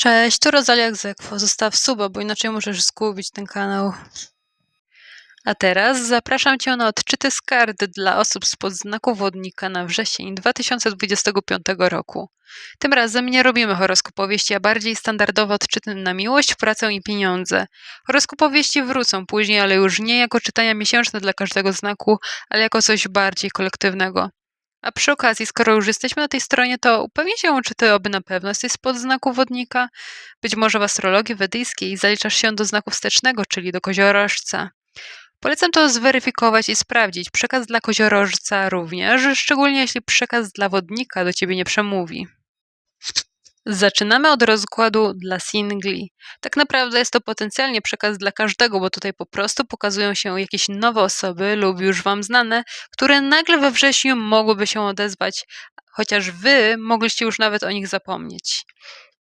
Cześć, tu Rosalia Egzekwo. Zostaw suba, bo inaczej możesz zgubić ten kanał. A teraz zapraszam Cię na odczyty z kart dla osób spod znaku wodnika na wrzesień 2025 roku. Tym razem nie robimy horoskopowieści, a bardziej standardowe odczyty na miłość, pracę i pieniądze. Horoskopowieści wrócą później, ale już nie jako czytania miesięczne dla każdego znaku, ale jako coś bardziej kolektywnego. A przy okazji, skoro już jesteśmy na tej stronie, to upewnij się, czy ty oby na pewno jesteś spod znaku wodnika. Być może w astrologii wedyjskiej zaliczasz się do znaku wstecznego, czyli do koziorożca. Polecam to zweryfikować i sprawdzić. Przekaz dla koziorożca również, szczególnie jeśli przekaz dla wodnika do ciebie nie przemówi. Zaczynamy od rozkładu dla singli. Tak naprawdę jest to potencjalnie przekaz dla każdego, bo tutaj po prostu pokazują się jakieś nowe osoby lub już Wam znane, które nagle we wrześniu mogłyby się odezwać, chociaż Wy mogliście już nawet o nich zapomnieć.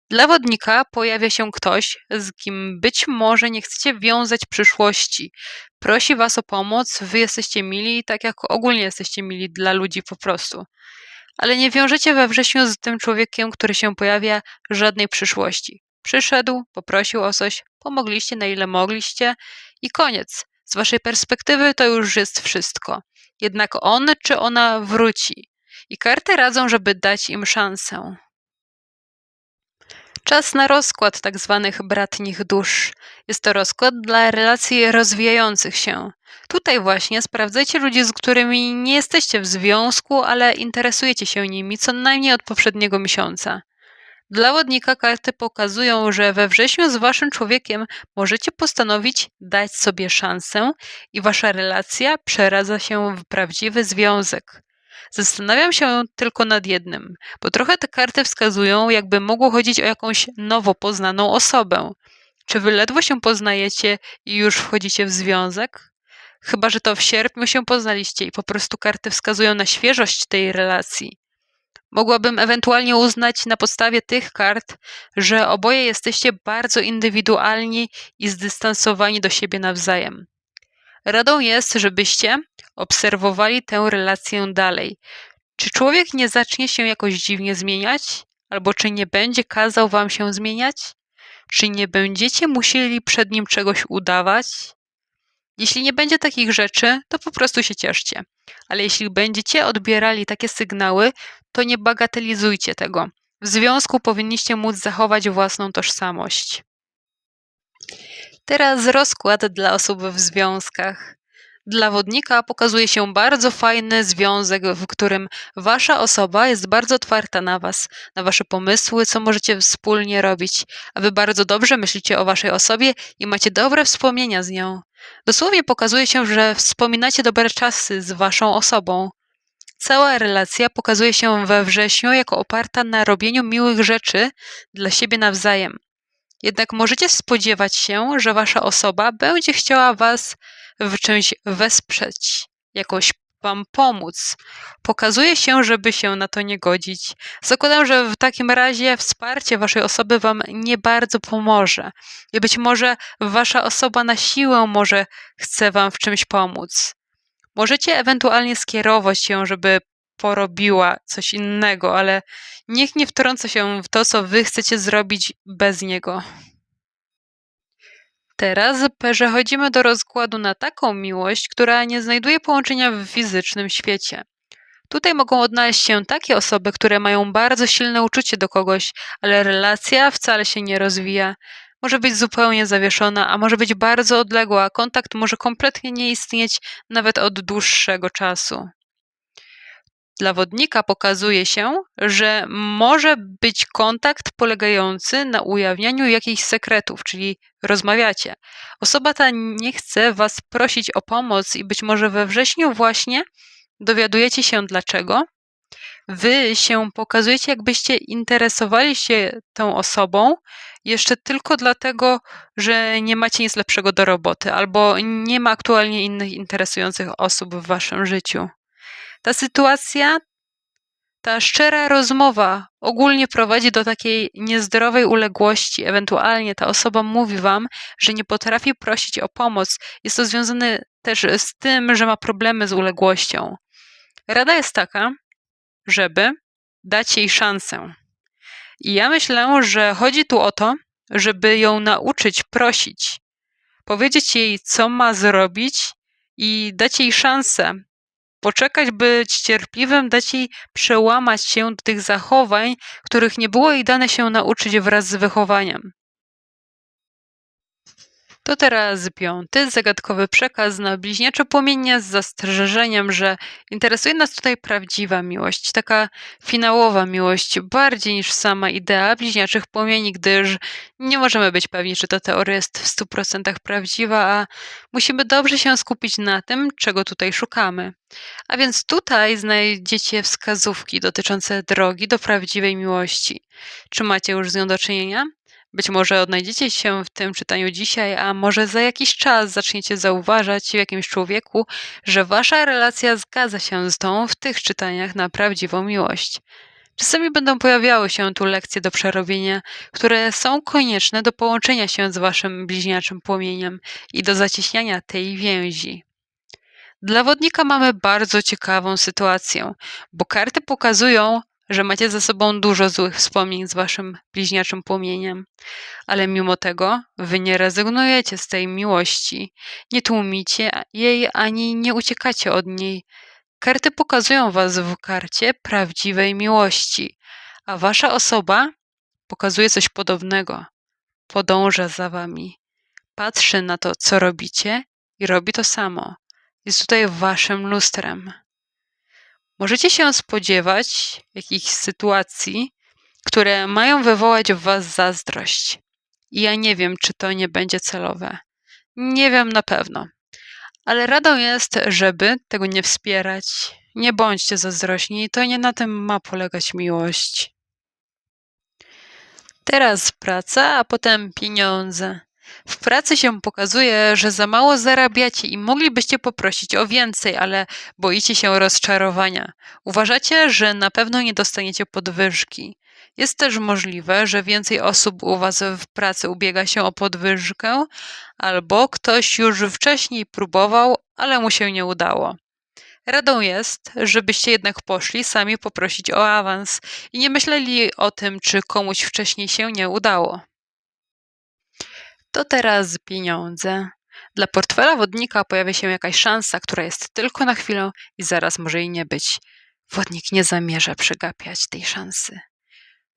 Dla wodnika pojawia się ktoś, z kim być może nie chcecie wiązać przyszłości. Prosi Was o pomoc, Wy jesteście mili, tak jak ogólnie jesteście mili dla ludzi po prostu ale nie wiążecie we wrześniu z tym człowiekiem, który się pojawia, żadnej przyszłości. Przyszedł, poprosił o coś, pomogliście na ile mogliście i koniec. Z waszej perspektywy to już jest wszystko. Jednak on czy ona wróci. I karty radzą, żeby dać im szansę. Czas na rozkład tak zwanych bratnich dusz. Jest to rozkład dla relacji rozwijających się. Tutaj właśnie sprawdzajcie ludzi, z którymi nie jesteście w związku, ale interesujecie się nimi co najmniej od poprzedniego miesiąca. Dla wodnika karty pokazują, że we wrześniu z waszym człowiekiem możecie postanowić dać sobie szansę i wasza relacja przeradza się w prawdziwy związek. Zastanawiam się tylko nad jednym, bo trochę te karty wskazują, jakby mogło chodzić o jakąś nowo poznaną osobę. Czy wy ledwo się poznajecie i już wchodzicie w związek? Chyba, że to w sierpniu się poznaliście i po prostu karty wskazują na świeżość tej relacji. Mogłabym ewentualnie uznać na podstawie tych kart, że oboje jesteście bardzo indywidualni i zdystansowani do siebie nawzajem. Radą jest, żebyście obserwowali tę relację dalej. Czy człowiek nie zacznie się jakoś dziwnie zmieniać? Albo czy nie będzie kazał wam się zmieniać? Czy nie będziecie musieli przed nim czegoś udawać? Jeśli nie będzie takich rzeczy, to po prostu się cieszcie. Ale jeśli będziecie odbierali takie sygnały, to nie bagatelizujcie tego. W związku powinniście móc zachować własną tożsamość. Teraz rozkład dla osób w związkach. Dla wodnika pokazuje się bardzo fajny związek, w którym wasza osoba jest bardzo otwarta na was, na wasze pomysły, co możecie wspólnie robić, a wy bardzo dobrze myślicie o waszej osobie i macie dobre wspomnienia z nią. Dosłownie pokazuje się, że wspominacie dobre czasy z waszą osobą. Cała relacja pokazuje się we wrześniu jako oparta na robieniu miłych rzeczy dla siebie nawzajem. Jednak możecie spodziewać się, że wasza osoba będzie chciała was w czymś wesprzeć, jakoś wam pomóc. Pokazuje się, żeby się na to nie godzić. Zakładam, że w takim razie wsparcie waszej osoby wam nie bardzo pomoże. I być może wasza osoba na siłę może chce wam w czymś pomóc. Możecie ewentualnie skierować ją, żeby porobiła coś innego, ale niech nie wtrąca się w to, co wy chcecie zrobić bez niego. Teraz przechodzimy do rozkładu na taką miłość, która nie znajduje połączenia w fizycznym świecie. Tutaj mogą odnaleźć się takie osoby, które mają bardzo silne uczucie do kogoś, ale relacja wcale się nie rozwija. Może być zupełnie zawieszona, a może być bardzo odległa, kontakt może kompletnie nie istnieć nawet od dłuższego czasu dla wodnika pokazuje się, że może być kontakt polegający na ujawnianiu jakichś sekretów, czyli rozmawiacie. Osoba ta nie chce was prosić o pomoc i być może we wrześniu właśnie dowiadujecie się dlaczego. Wy się pokazujecie, jakbyście interesowali się tą osobą, jeszcze tylko dlatego, że nie macie nic lepszego do roboty, albo nie ma aktualnie innych interesujących osób w waszym życiu. Ta sytuacja, ta szczera rozmowa ogólnie prowadzi do takiej niezdrowej uległości. Ewentualnie ta osoba mówi wam, że nie potrafi prosić o pomoc. Jest to związane też z tym, że ma problemy z uległością. Rada jest taka, żeby dać jej szansę. I ja myślę, że chodzi tu o to, żeby ją nauczyć prosić, powiedzieć jej, co ma zrobić i dać jej szansę. Poczekać, być cierpliwym, dać jej przełamać się do tych zachowań, których nie było jej dane się nauczyć wraz z wychowaniem. To teraz piąty, zagadkowy przekaz na bliźniacze płomienie z zastrzeżeniem, że interesuje nas tutaj prawdziwa miłość, taka finałowa miłość, bardziej niż sama idea bliźniaczych płomieni, gdyż nie możemy być pewni, czy ta teoria jest w 100% prawdziwa, a musimy dobrze się skupić na tym, czego tutaj szukamy. A więc tutaj znajdziecie wskazówki dotyczące drogi do prawdziwej miłości. Czy macie już z nią do czynienia? Być może odnajdziecie się w tym czytaniu dzisiaj, a może za jakiś czas zaczniecie zauważać w jakimś człowieku, że wasza relacja zgadza się z tą w tych czytaniach na prawdziwą miłość. Czasami będą pojawiały się tu lekcje do przerobienia, które są konieczne do połączenia się z waszym bliźniaczym płomieniem i do zacieśniania tej więzi. Dla wodnika mamy bardzo ciekawą sytuację, bo karty pokazują, że macie ze sobą dużo złych wspomnień z waszym bliźniaczym płomieniem, ale mimo tego wy nie rezygnujecie z tej miłości, nie tłumicie jej ani nie uciekacie od niej. Karty pokazują was w karcie prawdziwej miłości, a wasza osoba pokazuje coś podobnego. Podąża za wami, patrzy na to, co robicie i robi to samo. Jest tutaj waszym lustrem. Możecie się spodziewać jakichś sytuacji, które mają wywołać w Was zazdrość. I ja nie wiem, czy to nie będzie celowe. Nie wiem na pewno. Ale radą jest, żeby tego nie wspierać. Nie bądźcie zazdrośni, to nie na tym ma polegać miłość. Teraz praca, a potem pieniądze. W pracy się pokazuje, że za mało zarabiacie i moglibyście poprosić o więcej, ale boicie się rozczarowania. Uważacie, że na pewno nie dostaniecie podwyżki. Jest też możliwe, że więcej osób u Was w pracy ubiega się o podwyżkę, albo ktoś już wcześniej próbował, ale mu się nie udało. Radą jest, żebyście jednak poszli sami poprosić o awans i nie myśleli o tym, czy komuś wcześniej się nie udało. To teraz pieniądze. Dla portfela wodnika pojawia się jakaś szansa, która jest tylko na chwilę i zaraz może jej nie być. Wodnik nie zamierza przegapiać tej szansy.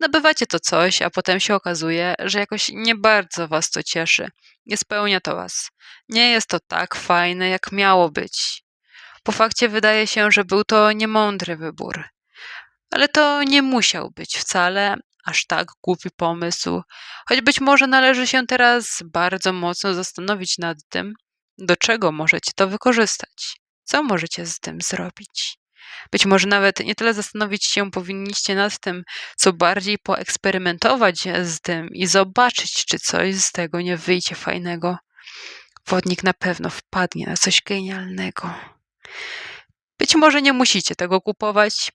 Nabywacie to coś, a potem się okazuje, że jakoś nie bardzo was to cieszy. Nie spełnia to was. Nie jest to tak fajne, jak miało być. Po fakcie wydaje się, że był to niemądry wybór. Ale to nie musiał być wcale, aż tak głupi pomysł, choć być może należy się teraz bardzo mocno zastanowić nad tym, do czego możecie to wykorzystać, co możecie z tym zrobić. Być może nawet nie tyle zastanowić się powinniście nad tym, co bardziej poeksperymentować z tym i zobaczyć, czy coś z tego nie wyjdzie fajnego. Wodnik na pewno wpadnie na coś genialnego. Być może nie musicie tego kupować,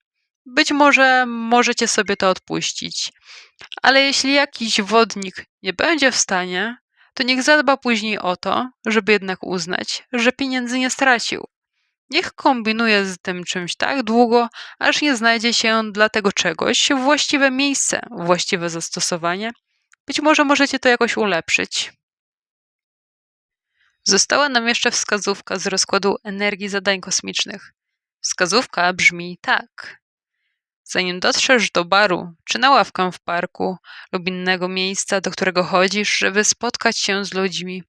być może możecie sobie to odpuścić, ale jeśli jakiś wodnik nie będzie w stanie, to niech zadba później o to, żeby jednak uznać, że pieniędzy nie stracił. Niech kombinuje z tym czymś tak długo, aż nie znajdzie się dla tego czegoś właściwe miejsce, właściwe zastosowanie. Być może możecie to jakoś ulepszyć. Została nam jeszcze wskazówka z rozkładu energii zadań kosmicznych. Wskazówka brzmi tak. Zanim dotrzesz do baru, czy na ławkę w parku lub innego miejsca, do którego chodzisz, żeby spotkać się z ludźmi,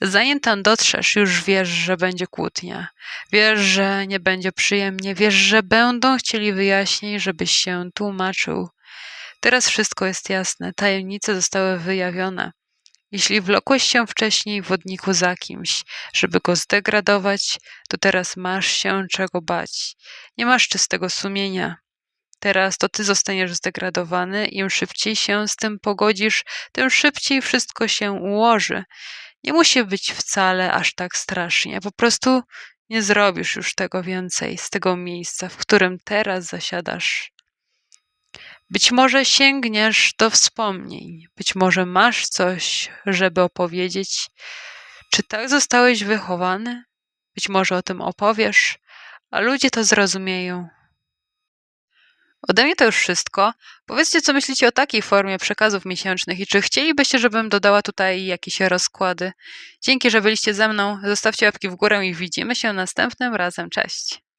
zanim tam dotrzesz, już wiesz, że będzie kłótnia. Wiesz, że nie będzie przyjemnie, wiesz, że będą chcieli wyjaśnić, żebyś się tłumaczył. Teraz wszystko jest jasne, tajemnice zostały wyjawione. Jeśli wlokłeś się wcześniej w wodniku za kimś, żeby go zdegradować, to teraz masz się czego bać. Nie masz czystego sumienia. Teraz to ty zostaniesz zdegradowany, im szybciej się z tym pogodzisz, tym szybciej wszystko się ułoży. Nie musi być wcale aż tak strasznie, po prostu nie zrobisz już tego więcej z tego miejsca, w którym teraz zasiadasz. Być może sięgniesz do wspomnień, być może masz coś, żeby opowiedzieć. Czy tak zostałeś wychowany? Być może o tym opowiesz, a ludzie to zrozumieją Ode mnie to już wszystko. Powiedzcie, co myślicie o takiej formie przekazów miesięcznych i czy chcielibyście, żebym dodała tutaj jakieś rozkłady. Dzięki, że byliście ze mną. Zostawcie łapki w górę i widzimy się następnym razem. Cześć.